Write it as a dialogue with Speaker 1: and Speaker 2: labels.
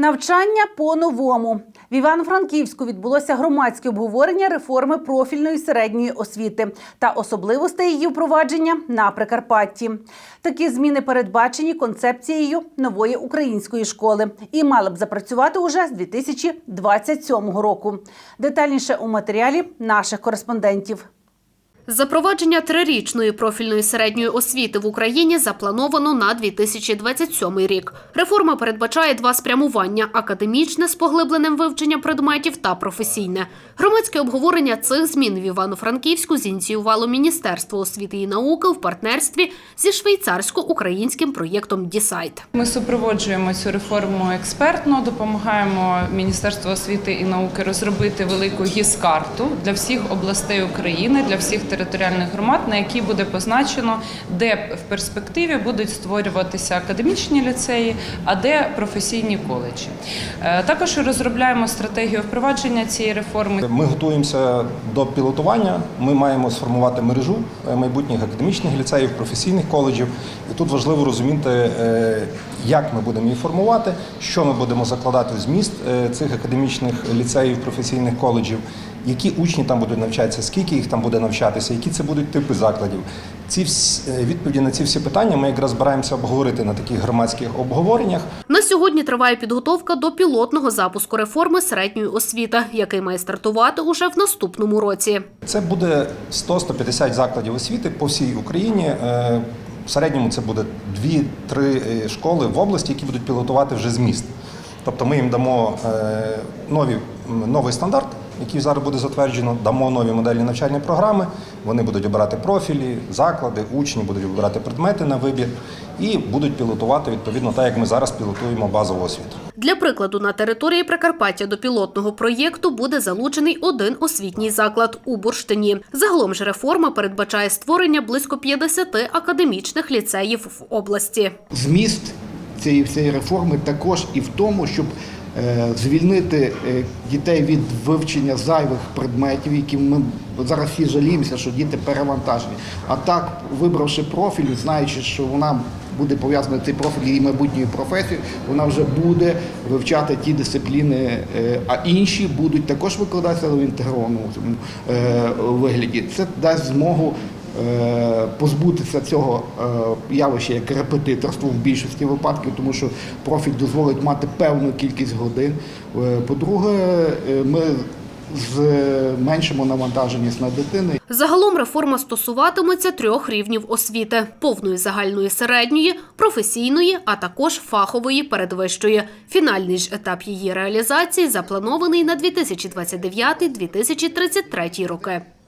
Speaker 1: Навчання по-новому в Івано-Франківську відбулося громадське обговорення реформи профільної середньої освіти та особливостей її впровадження на Прикарпатті. Такі зміни передбачені концепцією нової української школи і мали б запрацювати уже з 2027 року. Детальніше у матеріалі наших кореспондентів.
Speaker 2: Запровадження трирічної профільної середньої освіти в Україні заплановано на 2027 рік. Реформа передбачає два спрямування: академічне з поглибленим вивченням предметів та професійне. Громадське обговорення цих змін в Івано-Франківську зініціювало Міністерство освіти і науки в партнерстві зі швейцарсько-українським проєктом Дісайт.
Speaker 3: Ми супроводжуємо цю реформу експертно, допомагаємо Міністерству освіти і науки розробити велику гіс-карту для всіх областей України, для всіх територіальних громад, на якій буде позначено, де в перспективі будуть створюватися академічні ліцеї, а де професійні коледжі. Е, Також розробляємо стратегію впровадження цієї реформи.
Speaker 4: Ми готуємося до пілотування. Ми маємо сформувати мережу е, майбутніх академічних ліцеїв, професійних коледжів. І тут важливо розуміти, е, як ми будемо її формувати, що ми будемо закладати в зміст цих академічних ліцеїв, професійних коледжів, які учні там будуть навчатися, скільки їх там буде навчатися, які це будуть типи закладів. Ці всі- е, відповіді на ці всі питання ми якраз збираємося обговорити на таких громадських обговореннях.
Speaker 2: На сьогодні триває підготовка до пілотного запуску реформи середньої освіти, який має стартувати уже в наступному році.
Speaker 4: Це буде 100-150 закладів освіти по всій Україні. Е, В середньому це буде 2-3 е, школи в області, які будуть пілотувати вже зміст. Тобто ми їм дамо нові, новий стандарт, який зараз буде затверджено, дамо нові модельні навчальні програми. Вони будуть обирати профілі, заклади, учні будуть обирати предмети на вибір і будуть пілотувати відповідно так, як ми зараз пілотуємо базову освіту.
Speaker 2: Для прикладу, на території Прикарпаття до пілотного проєкту буде залучений один освітній заклад у Бурштині. Загалом ж реформа передбачає створення близько 50 академічних ліцеїв в області.
Speaker 5: зміст цієї всієї реформи також і в тому, щоб звільнити е, дітей від вивчення зайвих предметів, які ми зараз всі жаліємося, що діти перевантажені. А так, вибравши профіль, знаючи, що вона буде пов'язана цей профіль її майбутньою професією, вона вже буде вивчати ті дисципліни, е, а інші будуть також викладатися в інтегрованому е, вигляді. Це дасть змогу е, позбутися цього е, явища як репетиторство в більшості випадків, тому що профіль дозволить мати певну кількість годин. Е, По-друге, е, ми зменшимо навантаженість на дитини
Speaker 2: Загалом реформа стосуватиметься трьох рівнів освіти: повної загальної середньої, професійної, а також фахової передвищої. Фінальний ж етап її реалізації запланований на 2029-2033 роки.